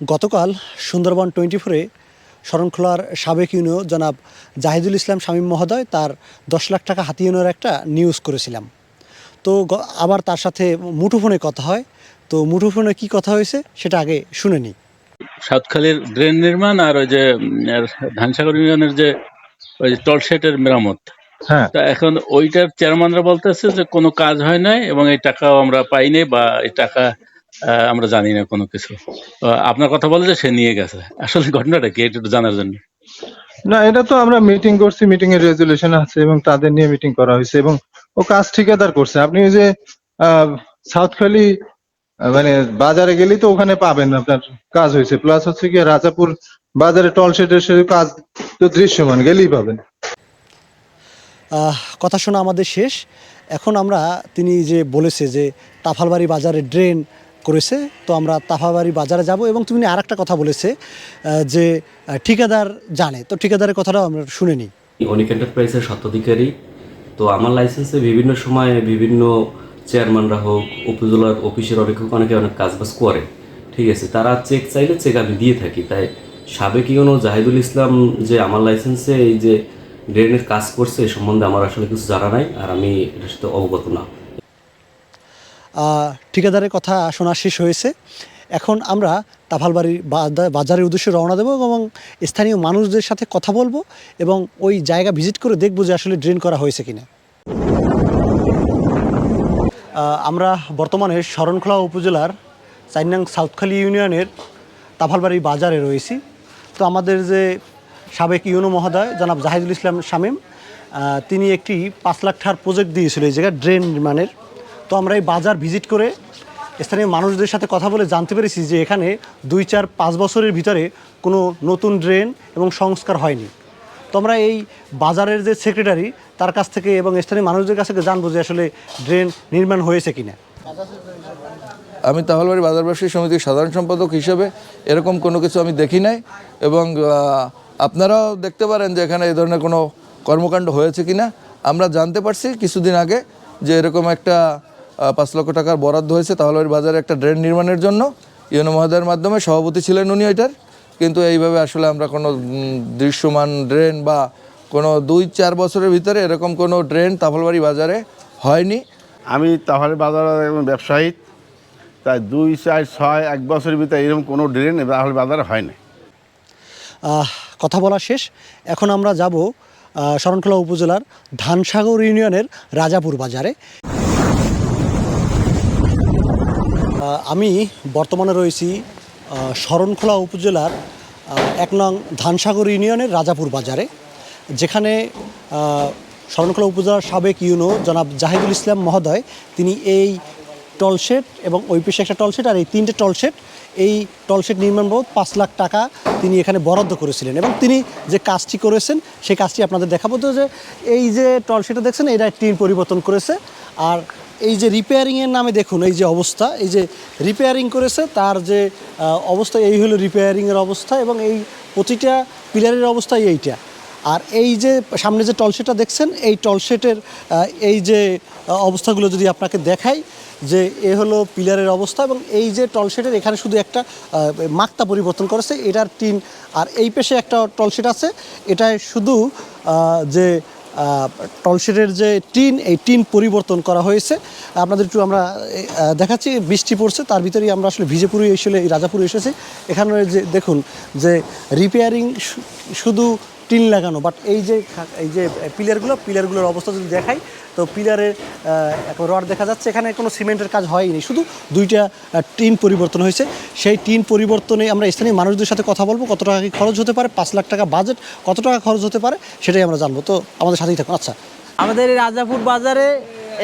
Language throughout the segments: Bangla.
গতকাল সুন্দরবন টোয়েন্টি ফোরে শরণখোলার সাবেক ইউনিও জনাব জাহিদুল ইসলাম শামীম মহোদয় তার দশ লাখ টাকা হাতিয়ে নেওয়ার একটা নিউজ করেছিলাম। তো আবার তার সাথে মুঠোফোনে কথা হয়। তো মুঠোফোনে কি কথা হয়েছে সেটা আগে শুনে নিই। সাতখালির ড্রেন নির্মাণ আর ওই যে ধানসাগর ইউনিয়নের যে ওই যে টলশেটের মেরামত। হ্যাঁ। তা এখন ওইটার চেয়ারম্যানরা বলতেছে যে কোনো কাজ হয় নাই এবং এই টাকাও আমরা পাইনি বা এই টাকা আমরা জানি না কোনো কিছু। আহ, আপনার কথা বলে যে সে নিয়ে গেছে। আসলে ঘটনাটা কি এটা একটু জানার জন্য। না এটা তো আমরা মিটিং করছি মিটিং এর রেজুলেশন আছে এবং তাদের নিয়ে মিটিং করা হয়েছে এবং ও কাজ ঠিকাদার করছে। আপনি ওই যে সাউথ খালি মানে বাজারে গেলেই তো ওখানে পাবেন আপনার কাজ হয়েছে। প্লাস হচ্ছে কি রাজাপুর বাজারে টল শেডের কাজ তো দৃশ্যমান গেলেই পাবেন। আহ, কথা শোনা আমাদের শেষ। এখন আমরা তিনি যে বলেছে যে তাফালবাড়ি বাজারে ড্রেন করেছে, তো আমরা তাফাবাড়ি বাজারে যাব এবং তুমি আর একটা কথা বলেছে যে ঠিকাদার জানে। তো ঠিকাদারের কথাটাও আমরা শুনে নিই। অনিক এন্টারপ্রাইজের স্বত্বাধিকারী। তো আমার লাইসেন্সে বিভিন্ন সময়ে বিভিন্ন চেয়ারম্যানরা হোক, উপজেলার অফিসের অনেক অনেকে অনেক কাজবাজ করে। ঠিক আছে, তারা চেক চাইলে চেক আমি দিয়ে থাকি। তাই সাবেক ইউনো জাহিদুল ইসলাম যে আমার লাইসেন্সে এই যে ড্রেনের কাজ করছে এই সম্বন্ধে আমার আসলে কিছু জানা নাই, আর আমি এটার সাথে অবগত না। ঠিকাদারের কথা শোনা শেষ হয়েছে। এখন আমরা তাফালবাড়ির বাজারের উদ্দেশ্যে রওনা দেবো এবং স্থানীয় মানুষদের সাথে কথা বলব এবং ওই জায়গা ভিজিট করে দেখব যে আসলে ড্রেন করা হয়েছে কিনা। আমরা বর্তমানে শরণখোলা উপজেলার চাইনাং সাউথখালী ইউনিয়নের তাফালবাড়ি বাজারে রয়েছি। তো আমাদের যে সাবেক ইউনো মহোদয় জনাব জাহিদুল ইসলাম শামীম তিনি একটি পাঁচ লাখ টাকার প্রজেক্ট দিয়েছিল এই জায়গায় ড্রেন নির্মাণের। তো আমরা এই বাজার ভিজিট করে স্থানীয় মানুষদের সাথে কথা বলে জানতে পেরেছি যে এখানে দুই, চার, পাঁচ বছরের ভিতরে কোনো নতুন ড্রেন এবং সংস্কার হয়নি। তো আমরা এই বাজারের যে সেক্রেটারি, তার কাছ থেকে এবং স্থানীয় মানুষদের কাছ থেকে জানব যে আসলে ড্রেন নির্মাণ হয়েছে কিনা। আমি তাহলবাড়ি বাজার ব্যবসায়ী সমিতির সাধারণ সম্পাদক হিসেবে এরকম কোনো কিছু আমি দেখি নাই এবং আপনারাও দেখতে পারেন যে এখানে এই ধরনের কোনো কর্মকাণ্ড হয়েছে কিনা। আমরা জানতে পারছি কিছুদিন আগে যে এরকম একটা পাঁচ লক্ষ টাকার বরাদ্দ হয়েছে তাহলবাড়ি বাজারে একটা ড্রেন নির্মাণের জন্য ইউনো মহোদয়ের মাধ্যমে সভাপতি ছিলেন উনি এটার কিন্তু এইভাবে আসলে আমরা কোনো দৃশ্যমান ড্রেন বা কোনো দুই চার বছরের ভিতরে এরকম কোনো ড্রেন তাফলবাড়ি বাজারে হয়নি। আমি তাহলে বাজারের একজন ব্যবসায়ী তাই দুই চার ছয় এক বছরের ভিতরে এরকম কোনো ড্রেন তাহলে বাজারে হয় না কথা বলা শেষ। এখন আমরা যাব শরণখোলা উপজেলার ধানসাগর ইউনিয়নের রাজাপুর বাজারে। আমি বর্তমানে রয়েছি শরণখোলা উপজেলার এক নং ধানসাগর ইউনিয়নের রাজাপুর বাজারে, যেখানে শরণখোলা উপজেলার সাবেক ইউনো জনাব জাহিদুল ইসলাম মহোদয়, তিনি এই টলশেট এবং ওই পাশে একটা টলশেট আর এই তিনটে টলশেট এই টলশেট নির্মাণ বাবদ পাঁচ লাখ টাকা তিনি এখানে বরাদ্দ করেছিলেন এবং তিনি যে কাজটি করেছেন, সেই কাজটি আপনাদের দেখাবো তো যে এই যে টলশেটটা দেখছেন এটা টিন পরিবর্তন করেছে, আর এই যে রিপেয়ারিংয়ের নামে দেখুন, এই যে অবস্থা, এই যে রিপেয়ারিং করেছে, তার যে অবস্থা, এই হলো রিপেয়ারিংয়ের অবস্থা এবং এই প্রতিটা পিলারের অবস্থা এইটা। আর এই যে সামনে যে টলশেটটা দেখছেন, এই টলশেটের এই যে অবস্থাগুলো যদি আপনাকে দেখাই, যে এ হলো পিলারের অবস্থা এবং এই যে টলশেটের এখানে শুধু একটা মাক্তা পরিবর্তন করেছে, এটার টিন, আর এই পেশে একটা টলশেট আছে, এটায় শুধু যে টলশেটের যে টিন, এই টিন পরিবর্তন করা হয়েছে। আপনাদের একটু আমরা দেখাচ্ছি, বৃষ্টি পড়ছে, তার ভিতরেই আমরা আসলে ভিজেপুরে এসে, রাজাপুরে এসেছি। এখানে যে, দেখুন, যে রিপেয়ারিং শুধু টিন লাগানো বাট এই যে এই যে পিলারগুলো, পিলারগুলোর অবস্থা যদি দেখাই, তো পিলারের রড দেখা যাচ্ছে, এখানে কোনো সিমেন্টের কাজ হয়নি। শুধু দুইটা টিন পরিবর্তন হয়েছে। সেই টিন পরিবর্তনে আমরা স্থানীয় মানুষদের সাথে কথা বলব, কত টাকা কি খরচ হতে পারে, পাঁচ লাখ টাকা বাজেট, কত টাকা খরচ হতে পারে, সেটাই আমরা জানব। তো আমাদের সাথেই থাকুন। আচ্ছা। আমাদের এই রাজাপুর বাজারে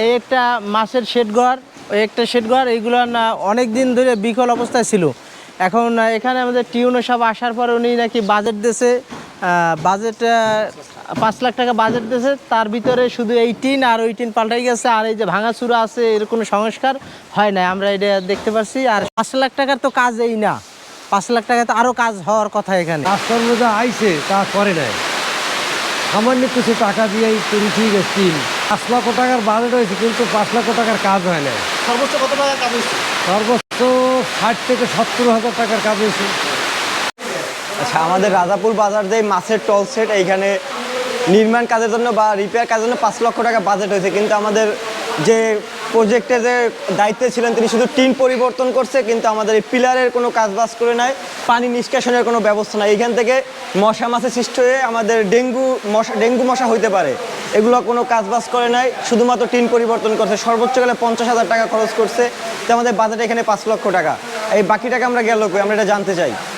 এই একটা মাছের শেডঘর, ওই একটা শেডঘর, এইগুলো না অনেক দিন ধরে বিকল অবস্থায় ছিল। এখন এখানে আমাদের টিউনো সব আসার পর উনি নাকি বাজেট দিয়েছে বাজেট পাঁচ লাখ টাকা বাজেট দিয়েছে। তার ভিতরে শুধু এই টিন আর ওই টিন পাল্টাই গেছে। আর এই যে ভাঙাচুরা আছে এর কোনো সংস্কার হয় না আমরা এটা দেখতে পাচ্ছি আর পাঁচ লাখ টাকার তো কাজ এই না। পাঁচ লাখ টাকা তো আরও কাজ হওয়ার কথা এখানে। কাজকর্ম যা আইছে তা করে নাই। সামান্য কিছু টাকা দিয়েই তৈরি ঠিক আছে পাঁচ লক্ষ টাকার বাজেট হয়েছে কিন্তু পাঁচ লক্ষ টাকার কাজ হয় না সর্বোচ্চ কত টাকা কাজ হয়েছে? সর্বোচ্চ ষাট থেকে সত্তর হাজার টাকার কাজ হয়েছে। আচ্ছা আমাদের রাজাপুর বাজার যে মাছের টল সেট এইখানে নির্মাণ কাজের জন্য বা রিপেয়ার কাজের জন্য পাঁচ লক্ষ টাকা বাজেট হয়েছে। কিন্তু আমাদের যে প্রজেক্টের যে দায়িত্বে ছিলেন, তিনি শুধু টিন পরিবর্তন করছে, কিন্তু আমাদের এই পিলারের কোনো কাজ বাজ করে নাই, পানি নিষ্কাশনের কোনো ব্যবস্থা নাই। এইখান থেকে মশা মাছের সৃষ্টি হয়ে আমাদের ডেঙ্গু মশা ডেঙ্গু মশা হইতে পারে। এগুলো কোনো কাজ বাজ করে নাই, শুধুমাত্র টিন পরিবর্তন করছে। সর্বোচ্চ গেলে পঞ্চাশ হাজার টাকা খরচ করছে। তো আমাদের বাজেট এখানে পাঁচ লক্ষ টাকা। এই বাকি টাকা আমরা গেল কই? আমরা এটা জানতে চাই।